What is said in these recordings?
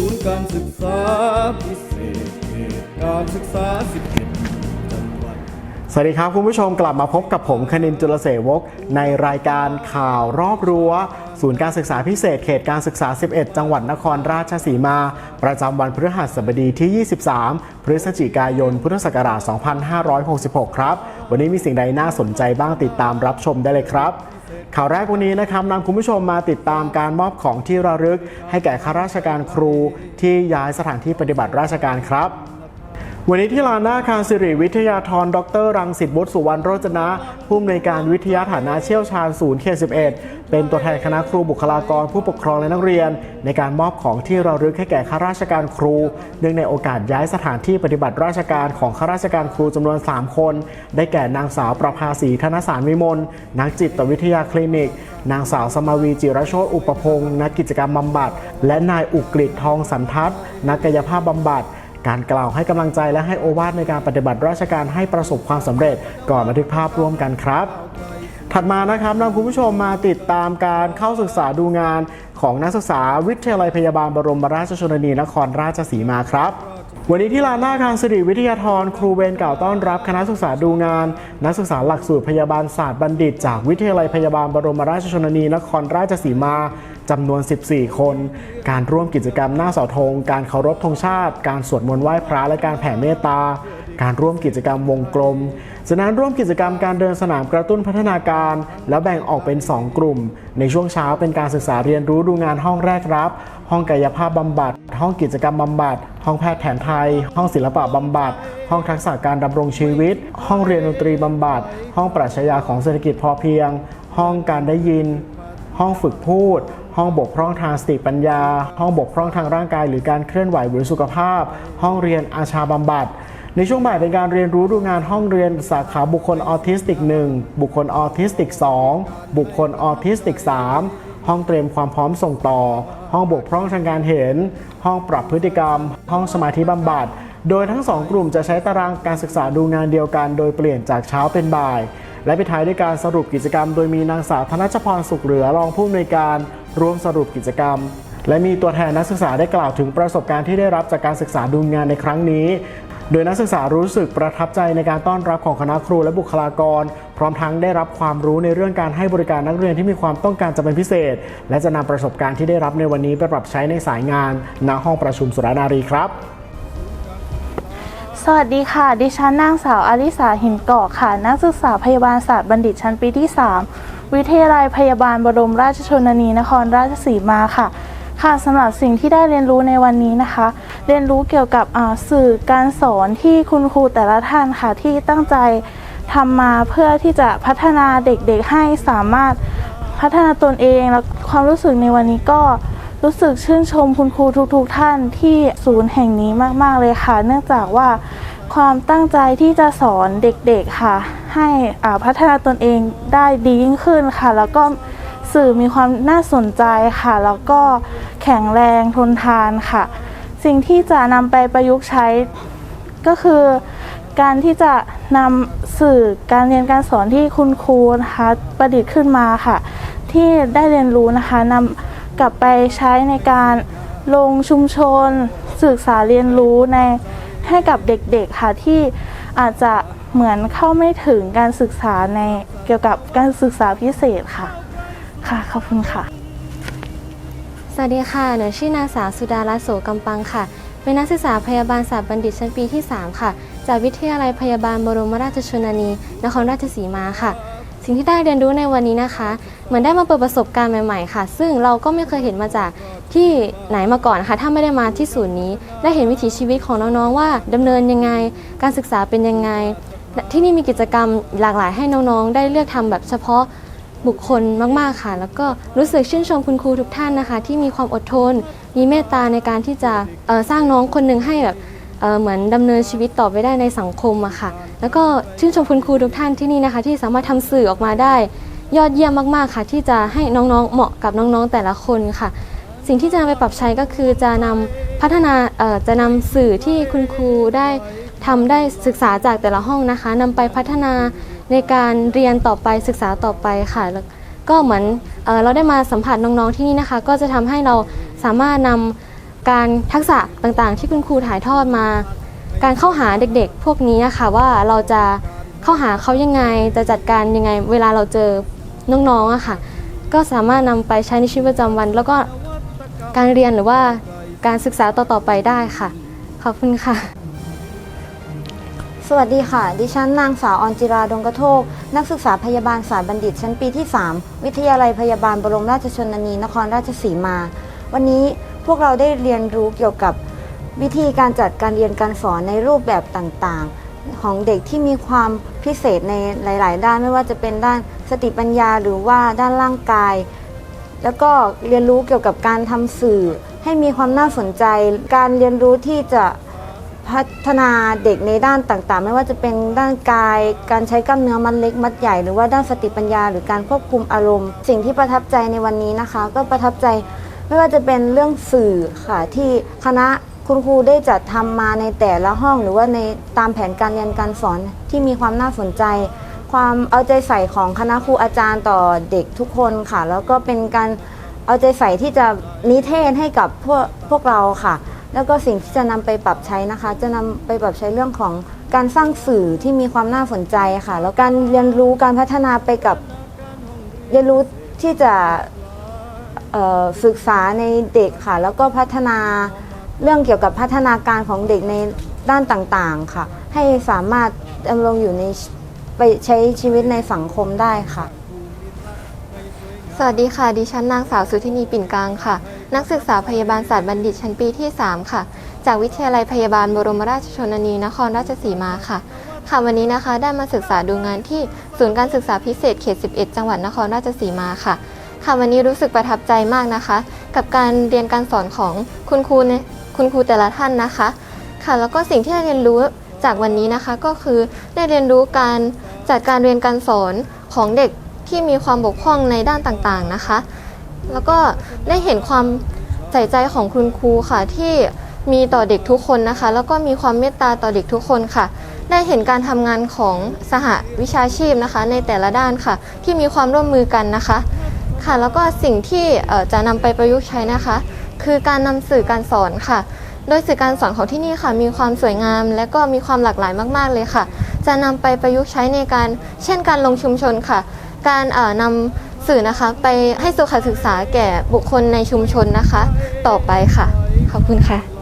ศูนย์การศึกษาพิเศษเขตการศึกษา 11 จังหวัด สวัสดีครับคุณผู้ชมกลับมาพบกับผมคณินจุลเสวก ในรายการข่าวรอบรั้ว ศูนย์การศึกษาพิเศษเขตการศึกษา 11 จังหวัดนครราชสีมา ประจำวันพฤหัสบดีที่ 23 พฤศจิกายน พุทธศักราช 2566 ครับ วันนี้มีสิ่งใดน่าสนใจบ้างติดตามรับชมได้เลยครับ ข่าวแรกวันนี้นะครับนำคุณผู้ชมมาติดตามการมอบของที่ระลึก ให้แก่ข้าราชการครูที่ย้ายสถานที่ปฏิบัติราชการครับ วันนี้ที่ลานหน้าคารสิริวิทยาธร ดร รังสิตบุตรสุวรรณโรจนะ ผู้อำนวยการวิทยาฐานะเชี่ยวชาญศูนย์เขต11 เป็นตัวแทนคณะครูบุคลากรผู้ปกครองและนักเรียน ในการมอบของที่ระลึกให้แก่ข้าราชการครู เนื่องในโอกาสย้ายสถานที่ปฏิบัติราชการของข้าราชการครูจำนวน 3 คน ได้แก่นางสาวประภาสีธนสารวิมล นักจิตวิทยาคลินิก นางสาวสมาวีจิรโชตอุปพงศ์นักกิจกรรมบำบัด และนายอุกฤษทองสันทัศน์นักกายภาพบำบัด การกล่าวให้กำลังใจและให้โอวาทในการปฏิบัติราชการให้ประสบความสำเร็จ ก่อนบันทึกภาพร่วมกันครับถัดมานะครับนำคุณผู้ชมมาติดตามการเข้าศึกษาดูงานของนักศึกษาวิทยาลัยพยาบาลบรมราชชนนีนครราชสีมาครับ วันนี้ที่ลานหน้าอาคารสิริวิทยาธรครูเวรเก่าต้อนรับคณะศึกษาดูงาน นักศึกษาหลักสูตรพยาบาลศาสตร์บัณฑิต จากวิทยาลัยพยาบาลบรมราชชนนีนครราชสีมา จำนวน 14 คน การร่วมกิจกรรมหน้าเสาธง การเคารพธงชาติ การสวดมนต์ไหว้พระและการแผ่เมตตา การร่วมกิจกรรมวงกลมจากนั้นร่วมกิจกรรมการเดินสนามกระตุ้นพัฒนาการ แล้วแบ่งออกเป็น 2 กลุ่ม ในช่วงเช้าเป็นการศึกษาเรียนรู้ดูงานห้องแรกรับ ห้องกายภาพบำบัด ห้องกิจกรรมบำบัด ห้องแพทย์แผนไทย ห้องศิลปะบำบัด ห้องทักษะการดำรงชีวิต ห้องเรียนดนตรีบำบัด ห้องปรัชญาของเศรษฐกิจพอเพียง ห้องการได้ยิน ห้องฝึกพูด ห้องบกพร่องทางสติปัญญา ห้องบกพร่องทางร่างกาย หรือการเคลื่อนไหวหรือสุขภาพ ห้องเรียนอาชาบำบัด ในช่วงบ่ายเป็นการเรียนรู้ดูงานห้องเรียนสาขาบุคคลออทิสติก 1 บุคคลออทิสติก 2 บุคคลออทิสติก 3 ห้องเตรียมความพร้อมส่งต่อ ห้องบกพร่องทางการเห็น ห้องปรับพฤติกรรม ห้องสมาธิบำบัด โดยทั้งสองกลุ่มจะใช้ตารางการศึกษาดูงานเดียวกัน โดยเปลี่ยนจากเช้าเป็นบ่ายและปิดท้ายด้วยการสรุปกิจกรรม โดยมีนางสาวธนชพรสุขเหลือรองผู้อำนวยการ ร่วมสรุปกิจกรรม และมีตัวแทนนักศึกษาได้กล่าวถึงประสบการณ์ที่ได้รับจากการศึกษาดูงานในครั้งนี้ โดยนักศึกษารู้สึกประทับใจในการต้อนรับของคณะครูและบุคลากร พร้อมทั้งได้รับความรู้ในเรื่องการให้บริการนักเรียนที่มีความต้องการจะเป็นพิเศษ และจะนำประสบการณ์ที่ได้รับในวันนี้ไปปรับใช้ในสายงานณห้องประชุมสุรนารีครับสวัสดีค่ะ ดิฉันนางสาวอาริสาหินเกาะค่ะ นักศึกษาพยาบาลศาสตร์บัณฑิตชั้นปีที่ 3 วิทยาลัยพยาบาลบรมราชชนนีนครราชสีมาค่ะค่ะสำหรับสิ่งที่ได้เรียนรู้ในวันนี้นะคะ เรียนรู้เกี่ยวกับสื่อการสอนที่คุณครูแต่ละท่านค่ะที่ตั้งใจทำมาเพื่อที่จะพัฒนาเด็กๆให้สามารถพัฒนาตนเองแล้วความรู้สึกในวันนี้ก็รู้สึกชื่นชมคุณครูทุกๆทท่านที่ศูนย์แห่งนี้มากๆเลยค่ะ เนื่องจากว่า ความตั้งใจที่จะสอนเด็กๆค่ะ ให้พัฒนาตนเองได้ดียิ่งขึ้นค่ะ แล้วก็สื่อมีความน่าสนใจค่ะ แล้วก็แข็งแรงทนทานค่ะ สิ่งที่จะนำไปประยุกต์ใช้ก็คือการที่จะนำสื่อการเรียนการสอนที่คุณครูนะคะประดิษฐ์ขึ้นมาค่ะ ที่ได้เรียนรู้นะคะนำกลับไปใช้ในการลงชุมชน ศึกษาเรียนรู้ใน ให้กับเด็กๆค่ะที่อาจจะเหมือนเข้าไม่ถึงการศึกษาในเกี่ยวกับการศึกษาพิเศษค่ะ ค่ะขอบคุณค่ะ สวัสดีค่ะหนูชื่อนางสาวสุดารัตน์โสกำปังค่ะ เป็นนักศึกษาพยาบาลศาสตร์บัณฑิตชั้นปีที่ 3 ค่ะ จากวิทยาลัยพยาบาลบรมราชชนนี นครราชสีมาค่ะ สิ่งที่ได้เรียนรู้ในวันนี้นะคะ เหมือนได้มาเปิดประสบการณ์ใหม่ๆ ค่ะ ซึ่งเราก็ไม่เคยเห็นมาจากที่ไหนมาก่อนนะคะถ้าไม่ได้มาที่ศูนย์นี้ ได้เห็นวิถีชีวิตของน้องๆว่าดำเนินยังไง การศึกษาเป็นยังไง ที่นี่มีกิจกรรมหลากหลายให้น้องๆ ได้เลือกทำแบบเฉพาะบุคคลมากๆค่ะ แล้วก็รู้สึกชื่นชมคุณครูทุกท่านนะคะ ที่มีความอดทน มีเมตตาในการที่จะสร้างน้องคนหนึ่งให้แบบ เหมือนดำเนินชีวิตต่อไปได้ในสังคมอะค่ะ แล้วก็ชื่นชมคุณครูทุกท่านที่นี่นะคะ ที่สามารถทำสื่อออกมาได้ ยอดเยี่ยมมากๆค่ะ ที่จะให้น้องๆเหมาะกับน้องๆแต่ละคนค่ะ สิ่งที่จะนำไปปรับใช้ก็คือจะนำพัฒนาจะนำสื่อที่คุณครูได้ทำได้ศึกษาจากแต่ละห้องนะคะนำไปพัฒนาในการเรียนต่อไปศึกษาต่อไปค่ะแล้วก็เหมือนเอเราได้มาสัมผัสน้องๆที่นี่นะคะ ก็จะทำให้เราสามารถนำ การทักษะต่างๆ ที่คุณครูถ่ายทอดมา การเข้าหาเด็กๆ พวกนี้ค่ะว่าเราจะเข้าหาเขายังไงจะจัดการยังไง เวลาเราเจอน้องๆอะค่ะ ก็สามารถนำไปใช้ในชีวิตประจำวัน แล้วก็การเรียนหรือว่าการศึกษาต่อๆไปได้ค่ะ ขอบคุณค่ะ สวัสดีค่ะ ดิฉันนางสาวออนจิราดงกระโทก นักศึกษาพยาบาลศาสตร์บัณฑิต ชั้นปีที่ 3 วิทยาลัยพยาบาลบรมราชชนนี นครราชสีมา วันนี้ พวกเราได้เรียนรู้เกี่ยวกับวิธีการจัดการเรียนการสอนในรูปแบบต่างๆ ของเด็กที่มีความพิเศษในหลาย ๆ ด้านไม่ว่าจะเป็นด้านสติปัญญาหรือว่าด้านร่างกาย แล้วก็เรียนรู้เกี่ยวกับการทำสื่อ ให้มีความน่าสนใจ การเรียนรู้ที่จะพัฒนาเด็กในด้านต่างๆ ไม่ว่าจะเป็นด้านกาย การใช้กล้ามเนื้อมัดเล็กมัดใหญ่ หรือว่าด้านสติปัญญา หรือการควบคุมอารมณ์ สิ่งที่ประทับใจในวันนี้นะคะ ก็ประทับใจ ไม่ว่าจะเป็นเรื่องสื่อค่ะที่คณะคุณครูได้จัดทำมาในแต่ละห้องหรือว่าในตามแผนการเรียนการสอนที่มีความน่าสนใจ ความเอาใจใส่ของคณะครูอาจารย์ต่อเด็กทุกคนค่ะ แล้วก็เป็นการเอาใจใส่ที่จะนิเทศให้กับพวกพวกเราค่ะ แล้วก็สิ่งที่จะนำไปปรับใช้นะคะ จะนำไปปรับใช้เรื่องของการสร้างสื่อที่มีความน่าสนใจค่ะ แล้วการเรียนรู้การพัฒนาไปกับเรียนรู้ที่จะ ศึกษาในเด็กค่ะ แล้วก็พัฒนาเรื่องเกี่ยวกับพัฒนาการของเด็กในด้านต่างๆค่ะ ให้สามารถดำรงอยู่ในไปใช้ชีวิตในสังคมได้ค่ะ สวัสดีค่ะ ดิฉันนางสาวสุธินีปิ่นกลางค่ะ นักศึกษาพยาบาลศาสตร์บัณฑิตชั้นปีที่ 3 ค่ะ จากวิทยาลัยพยาบาลบรมราชชนนีนครราชสีมาค่ะค่ะวันนี้นะคะได้มาศึกษาดูงานที่ศูนย์การศึกษาพิเศษเขต 11 จังหวัดนครราชสีมาค่ะ ค่ะวันนี้รู้สึกประทับใจมากนะคะ กับการเรียนการสอนของคุณครูในคุณครูแต่ละท่านนะคะ ค่ะแล้วก็สิ่งที่ได้เรียนรู้จากวันนี้นะคะ ก็คือได้เรียนรู้การจัดการเรียนการสอนของเด็กที่มีความบกพร่องในด้านต่างๆนะคะ แล้วก็ได้เห็นความใส่ใจของคุณครูค่ะที่มีต่อเด็กทุกคนนะคะ แล้วก็มีความเมตตาต่อเด็กทุกคนค่ะ ได้เห็นการทำงานของสหวิชาชีพนะคะ ในแต่ละด้านค่ะ ที่มีความร่วมมือกันนะคะ ค่ะ แล้วก็สิ่งที่จะนำไปประยุกต์ใช้นะคะ คือการนำสื่อการสอนค่ะ โดยสื่อการสอนของที่นี่ค่ะ มีความสวยงาม และก็มีความหลากหลายมากๆเลยค่ะ จะนำไปประยุกต์ใช้ในการ เช่น การลงชุมชนค่ะ การเอ่อนำสื่อนะคะไปให้สุขศึกษาแก่บุคคลในชุมชนนะคะ ต่อไปค่ะ ขอบคุณค่ะ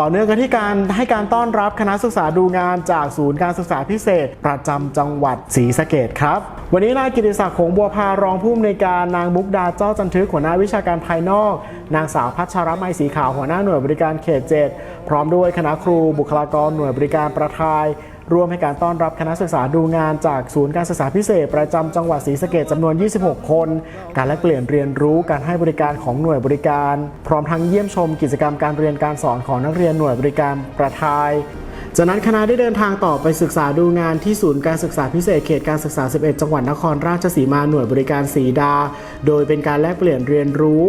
ต่อเนื่องกันที่การให้การต้อนรับคณะศึกษาดูงานจากศูนย์การศึกษาพิเศษ ประจำจังหวัดศรีสะเกดครับ วันนี้นายกิติศักดิ์คงบัวพารองผู้อำนวยการนางมุกดาเจ้าจันทึกหัวหน้าวิชาการภายนอก นางสาวพัชรไมยสีขาวหัวหน้าหน่วยบริการเขตเจ็ดพร้อมด้วยคณะครูบุคลากรหน่วยบริการประทาย ร่วมให้การต้อนรับคณะศึกษาดูงานจากศูนย์การศึกษาพิเศษ ประจำจังหวัดศรีสะเกดจำนวน 26 คน การแลกเปลี่ยนเรียนรู้การให้บริการของหน่วยบริการ พร้อมทั้งเยี่ยมชมกิจกรรมการเรียนการสอนของนักเรียนหน่วยบริการประทายจากนั้นคณะได้เดินทางต่อไปศึกษาดูงานที่ศูนย์การศึกษาพิเศษเขตการศึกษา 11 จังหวัดนครราชสีมาหน่วยบริการสีดา โดยเป็นการแลกเปลี่ยนเรียนรู้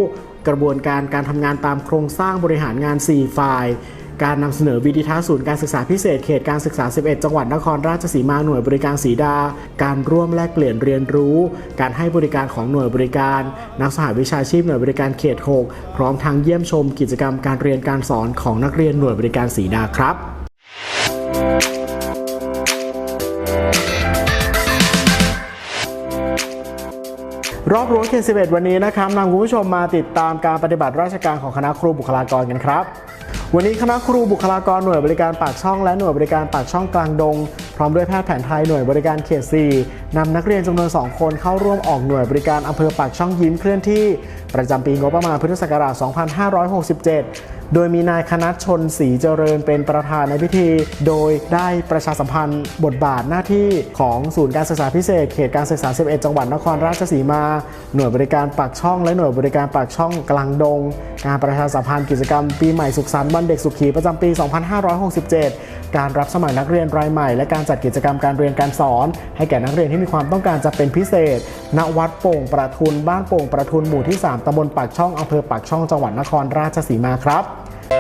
กระบวนการการทำงานตามโครงสร้างบริหารงาน 4 ฝ่าย การนำเสนอวิดีทัศน์ศูนย์การศึกษาพิเศษเขตการศึกษา 11 จังหวัดนครราชสีมาหน่วยบริการสีดา การร่วมแลกเปลี่ยนเรียนรู้ การให้บริการของหน่วยบริการ นักสหวิชาชีพหน่วยบริการเขต 6 พร้อมทั้งเยี่ยมชมกิจกรรมการเรียนการสอนของนักเรียนหน่วยบริการสีดาครับรอบรั้วเขต11 วันนี้นะครับนำคุณผู้ชมมาติดตามการปฏิบัติราชการของคณะครูบุคลากรกันครับ วันนี้คณะครูบุคลากรหน่วยบริการปากช่องและหน่วยบริการปากช่องกลางดง พร้อมด้วยแพทย์แผนไทยหน่วยบริการเขต4นำนักเรียนจำนวน 2 คนเข้าร่วมออกหน่วยบริการอำเภอปากช่องยิ้มเคลื่อนที่ ประจำปีงบประมาณพุทธศักราช 2567 โดยมีนายคณัชชนศรีเจริญเป็นประธานในพิธี โดยได้ประชาสัมพันธ์บทบาทหน้าที่ของศูนย์การศึกษาพิเศษ เขตการศึกษา 11 จังหวัดนครราชสีมา หน่วยบริการปากช่อง และหน่วยบริการปากช่องกลางดง การประชาสัมพันธ์กิจกรรมปีใหม่สุขสันต์วันเด็กสุขีประจำปี 2567 การรับสมัครนักเรียนรายใหม่ และการจัดกิจกรรมการเรียนการสอน ให้แก่นักเรียนที่มีความต้องการจะเป็นพิเศษ ณ วัดโป่งประทุน บ้านโป่งประทุนหมู่ที่ 3ตำบลปากช่องอำเภอปากช่องจังหวัดนครราชสีมาครับ ใ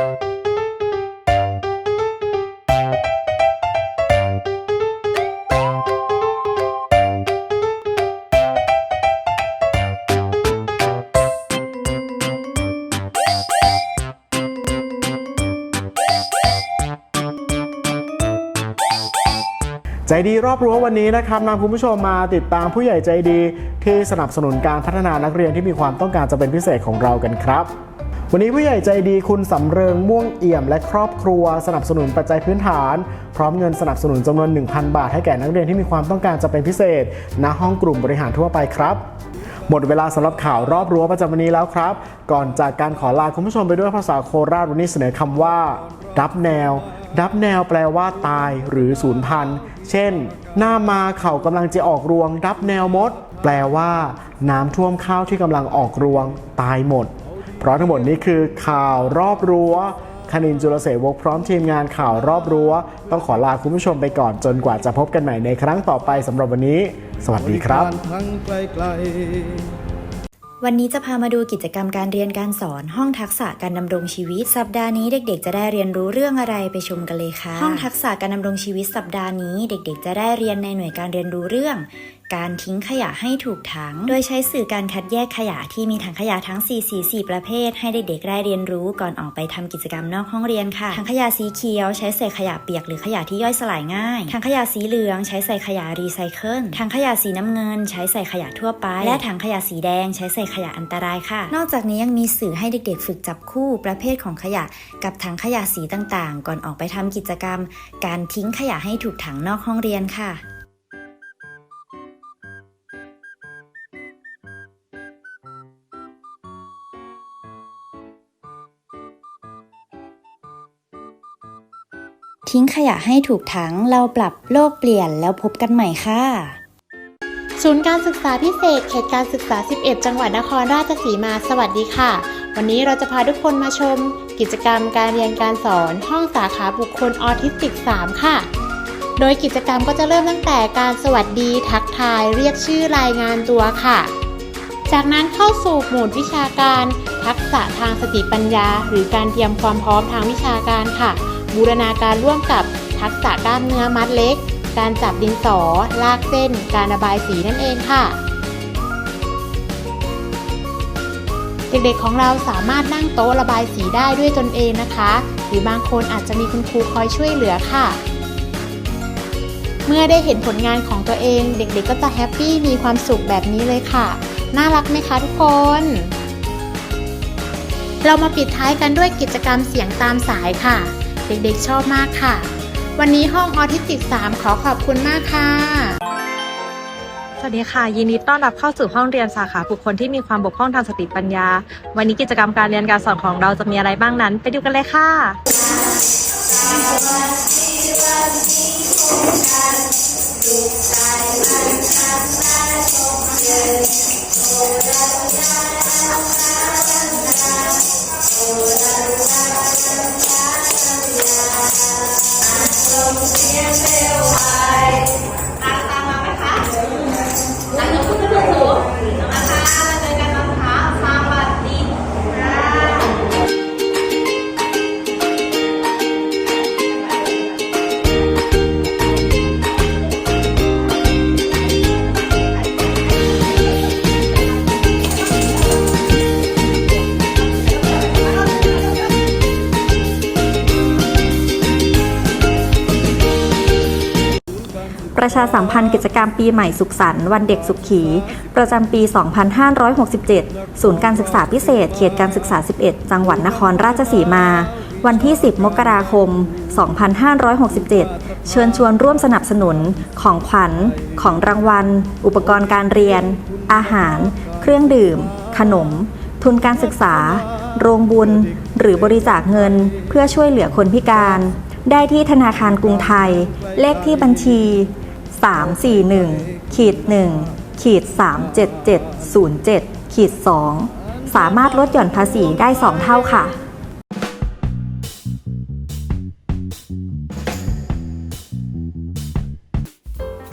จดีรอบรั้ววันนี้นะครับนำคุณผู้ชมมาติดตามผู้ใหญ่ใจดี ที่สนับสนุนการพัฒนานักเรียนที่มีความต้องการจะเป็นพิเศษของเรากันครับ วันนี้ผู้ใหญ่ใจดีคุณสำเริงม่วงเอี่ยม และครอบครัวสนับสนุนปัจจัยพื้นฐาน พร้อมเงินสนับสนุนจำนวน 1,000 บาทให้แก่นักเรียนที่มีความต้องการจะเป็นพิเศษ ณห้องกลุ่มบริหารทั่วไปครับ หมดเวลาสำหรับข่าวรอบรั้วประจำวันนี้แล้วครับ ก่อนจากการขอลาคุณผู้ชมไปด้วยภาษาโคราชวันนี้เสนอคำว่า ดับแนว ดับแนวแปลว่าตาย หรือสูญพันธุ์เช่น หน้ามาเข่ากำลังจะออกรวง ดับแนวมด แปลว่า น้ำท่วมข้าวที่กำลังออกรวง ตายหมด เพราะทั้งหมดนี้คือข่าวรอบรั้วคณินจุลเสวกพร้อมทีมงานข่าวรอบรั้ว ต้องขอลาคุณผู้ชมไปก่อนจนกว่าจะพบกันใหม่ในครั้งต่อไปสำหรับวันนี้ สวัสดีครับ วันนี้จะพามาดูกิจกรรมการเรียนการสอนห้องทักษะการดำรงชีวิต สัปดาห์นี้เด็ก ๆ จะได้เรียนรู้เรื่องอะไรไปชมกันเลยค่ะ ห้องทักษะการดำรงชีวิตสัปดาห์นี้ เด็ก ๆ จะได้เรียนในหน่วยการเรียนรู้เรื่อง การทิ้งขยะให้ถูกถัง โดยใช้สื่อการคัดแยกขยะที่มีถังขยะทั้ง 4 สี 4 ประเภท ให้เด็กๆได้เรียนรู้ก่อนออกไปทำกิจกรรมนอกห้องเรียนค่ะ ถังขยะสีเขียว ใช้ใส่ขยะเปียกหรือขยะที่ย่อยสลายง่าย ถังขยะสีเหลือง ใช้ใส่ขยะรีไซเคิล ถังขยะสีน้ำเงิน ใช้ใส่ขยะทั่วไป และถังขยะสีแดง ใช้ใส่ขยะอันตรายค่ะ นอกจากนี้ยังมีสื่อให้เด็กๆ ฝึกจับคู่ประเภทของขยะ กับถังขยะสีต่างๆ ก่อนออกไปทำกิจกรรม การทิ้งขยะให้ถูกถังนอกห้องเรียนค่ะ ทิ้งขยะให้ถูกถังเราปรับโลกเปลี่ยนแล้วพบกันใหม่ค่ะศูนย์การศึกษาพิเศษ เขตการศึกษา 11 จังหวัดนครราชสีมา สวัสดีค่ะ วันนี้เราจะพาทุกคนมาชม กิจกรรมการเรียนการสอน ห้องสาขาบุคคลออทิสติก 3 ค่ะ โดยกิจกรรมก็จะเริ่มตั้งแต่การสวัสดี ทักทาย เรียกชื่อรายงานตัวค่ะ จากนั้นเข้าสู่หมวดวิชาการ ทักษะทางสติปัญญา หรือการเตรียมความพร้อมทางวิชาการค่ะ บูรณาการร่วมกับทักษะกล้ามเนื้อมัดเล็ก การจับดินสอ ลากเส้น การระบายสีนั่นเองค่ะ เด็กๆของเราสามารถนั่งโต๊ะระบายสีได้ด้วยตนเองนะคะ หรือบางคนอาจจะมีคุณครูคอยช่วยเหลือค่ะ เมื่อได้เห็นผลงานของตัวเอง เด็กๆก็จะแฮปปี้มีความสุขแบบนี้เลยค่ะ น่ารักไหมคะทุกคนเรามาปิดท้ายกันด้วยกิจกรรมเสียงตามสายค่ะ เด็กๆชอบมากค่ะ วันนี้ห้องออทิสติก3ขอขอบคุณมากค่ะ สวัสดีค่ะ ยินดีต้อนรับเข้าสู่ห้องเรียนสาขาบุคคลที่มีความบกพร่องทางสติปัญญา วันนี้กิจกรรมการเรียนการสอนของเราจะมีอะไรบ้างนั้น ไปดูกันเลยค่ะ ประชาสัมพันธ์กิจกรรมปีใหม่สุขสันต์วันเด็กสุขขี ประจำปี 2567 ศูนย์การศึกษาพิเศษ เขตการศึกษา 11 จังหวัดนครราชสีมา วันที่ 10 มกราคม 2567 เชิญชวนร่วมสนับสนุน ของขวัญ ของรางวัล อุปกรณ์การเรียน อาหาร เครื่องดื่ม ขนม ทุนการศึกษา โรงบุญ หรือบริจาคเงิน เพื่อช่วยเหลือคนพิการได้ที่ธนาคารกรุงไทย เลขที่บัญชี 341ขีด1ขีด37707ขีด2สามารถลดหย่อนภาษีได้ 2 เท่าค่ะ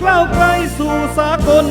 กล้าวไกลสู่สากล